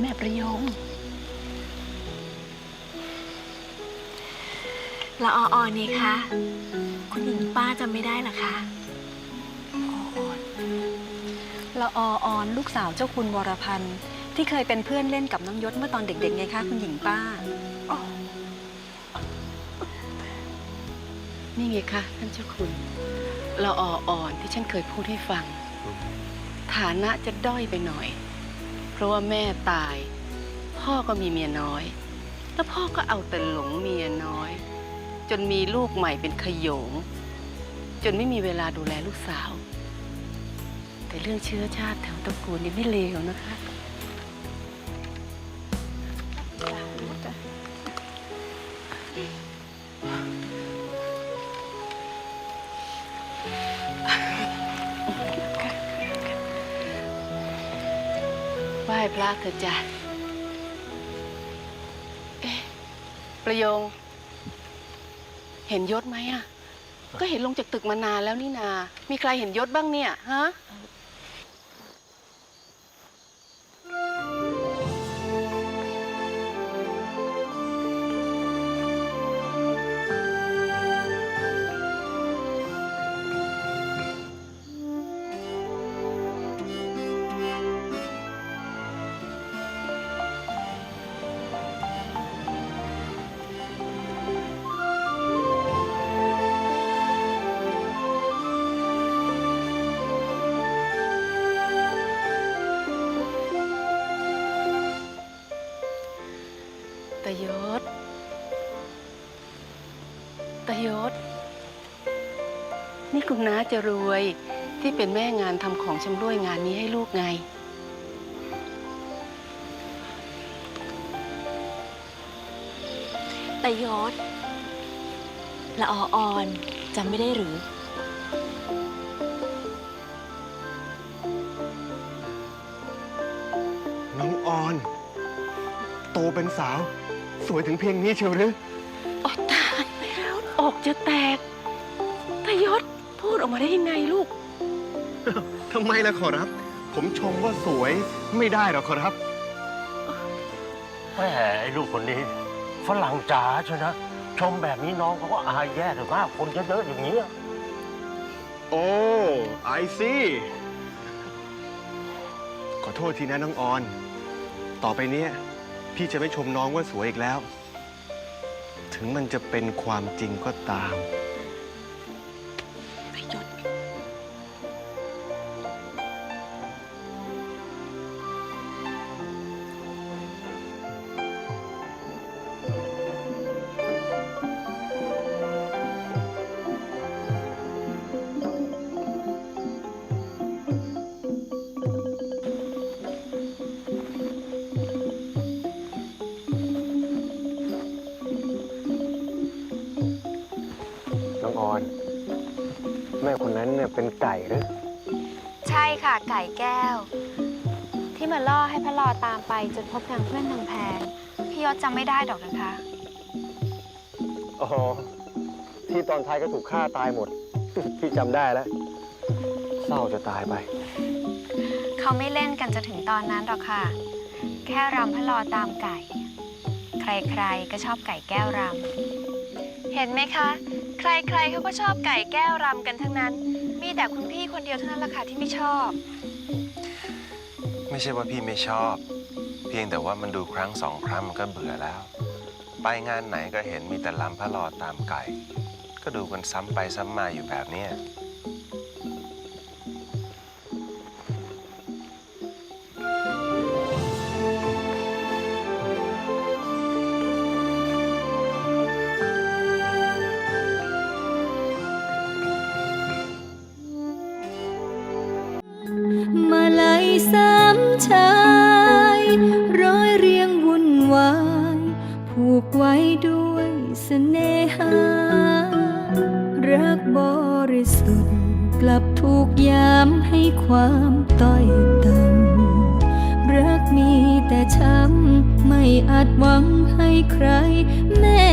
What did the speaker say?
แม่ประยงละอออนี่คะ คุณหญิงป้าจำไม่ได้เหรอคะละออออนลูกสาวเจ้าคุณวรพันธ์ที่เคยเป็นเพื่อนเล่นกับน้องยศเมื่อตอนเด็กๆไงคะคุณหญิงป้า นี่ไงคะท่านเจ้าคุณละอออ่อนที่ฉันเคยพูดให้ฟัง ฐานะจะด้อยไปหน่อยเพ ราะว่าแม่ตาย พ่อก็มีเมียน้อย แล้วพ่อก็เอาแต่หลงเมียน้อย จนมีลูกใหม่เป็นขยง จนไม่มีเวลาดูแลลูกสาว แต่เรื่องเชื้อชาติแถวตระกูลนี่ไม่เลวนะคะ ไหว้พระเถอะจ้ะเอ๊ะประโยง เห็นยศไหมอะก็เห็นลงจากตึกมานานแล้วนี่นา มีใครเห็นยศบ้างเนี่ยฮะ ยศ นี่คุณน้าจะรวยที่เป็นแม่งานทำของชำร่วยงานนี้ให้ลูกไง แต่ยศละออออนจำไม่ได้หรือ น้องออน โตเป็นสาว สวยถึงเพียงนี้เชียวหรือโอ้ตายแล้วอก จะแตกตยศพูดออกมาได้ยังไงลูก ทำไมล่ะขอรับ ผมชมว่าสวยไม่ได้หรอกขอรับ แหมไอ้ลูกคนนี้ฝรั่งจ๋าใช่นะ ชมแบบนี้น้องเขาก็อายแย่ถึงมากคนเยอะๆอย่างนี้ยโอ้ไอซีขอโทษทีนะน้องออน ต่อไปเนี้ยพี่จะไม่ชมน้องว่าสวยอีกแล้ว ถึงมันจะเป็นความจริงก็ตาม แม่คนนั้นเนี่ยเป็นไก่หรือใช่ค่ะไก่แก้ว ที่มาล่อให้พระลอตามไปจนพบนางเพื่อนนางแพงพี่ยศจำไม่ได้ดอกนะคะ อ๋อ ที่ตอนท้ายก็ถูกฆ่าตายหมด พี่จำได้แล้ว เศร้าจะตายไป เขาไม่เล่นกันจะถึงตอนนั้นหรอกค่ะ แค่รำพระลอตามไก่ ใครๆก็ชอบไก่แก้วรำ เห็นไหมคะ ใครๆเขาก็ชอบไก่แก้วรำกันทั้งนั้น มีแต่คุณพี่คนเดียวเท่านั้นละค่ะที่ไม่ชอบ ไม่ใช่ว่าพี่ไม่ชอบ เพียงแต่ว่ามันดูครั้งสองครั้งมันก็เบื่อแล้ว ไปงานไหนก็เห็นมีแต่ลำพระลอตามไก่ ก็ดูกันซ้ำไปซ้ำมาอยู่แบบเนี้ย ชายร้อยเรียงวุ่นวาย ผูกไว้ด้วยเสน่หา รักบริสุทธิ์กลับถูกยามให้ความต้อยต่ำรักมีแต่ช้ำไม่อาจหวังให้ใครแม้